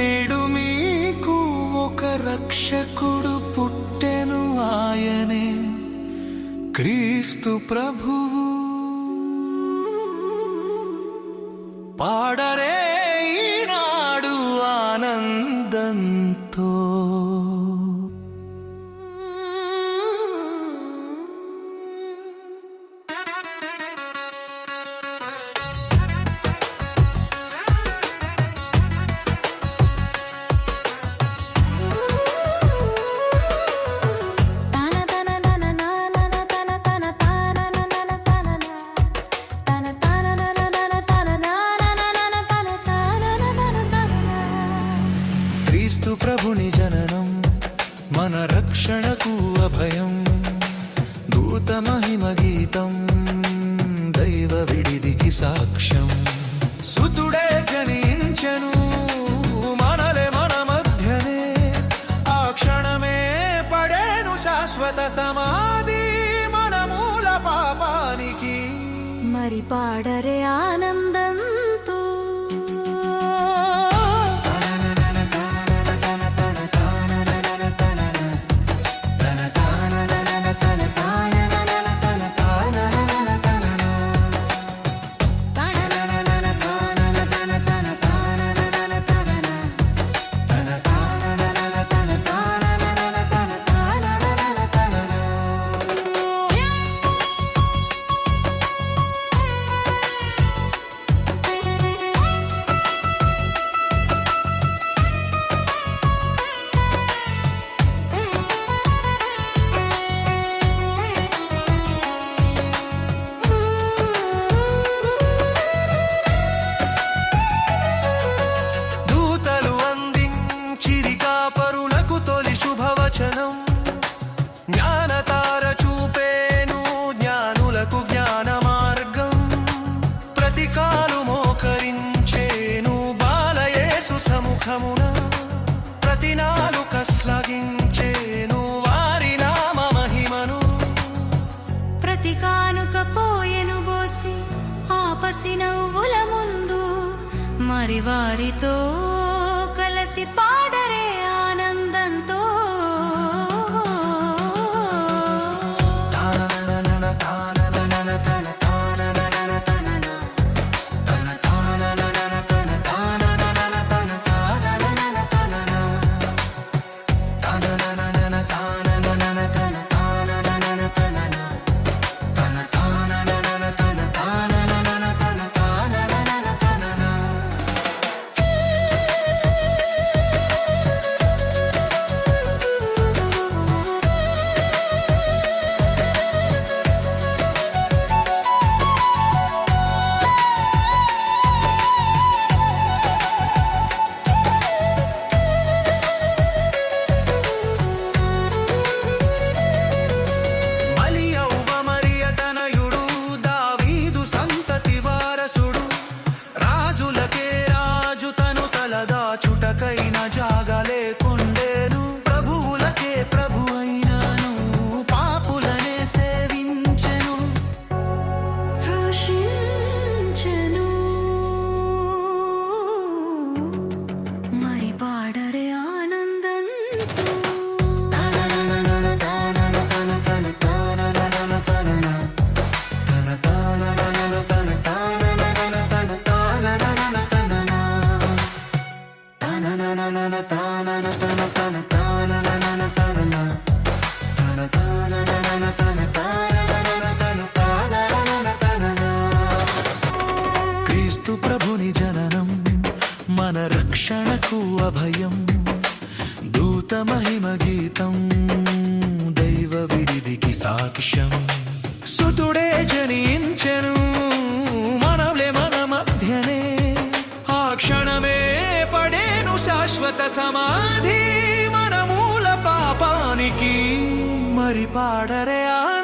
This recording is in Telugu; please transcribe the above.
నేడు మీకు ఒక రక్షకుడు పుట్టెను ఆయనే క్రీస్తు ప్రభువు. పాడరే రక్షణకు అభయం దూత మహిమ గీతం దైవ విడిదికి సాక్ష్యం. సుతుడే జనించను మనలే మన మధ్యనే ఆ క్షణమే పడేను శాశ్వత సమాధి మన మూల పాపానికి. మరి పాడరే ఆనందం ముఖమున ప్రతి నాలుక శ్లాఘించేను వారి నామ మహిమను. ప్రతి కానుక పోయెను బోసి ఆపసి నవ్వుల ముందు మరి వారితో కలసి పా చూడు మన రక్షణకు అభయం దూత మహిమ గీతం దైవ విడిదికి సాక్ష్యం. సుతుడే జనించెను మనవలే మన మధ్యనే. ఆ క్షణమే పడేను శాశ్వత సమాధి మన మూల పాపానికి. మరి పాడరే ఆ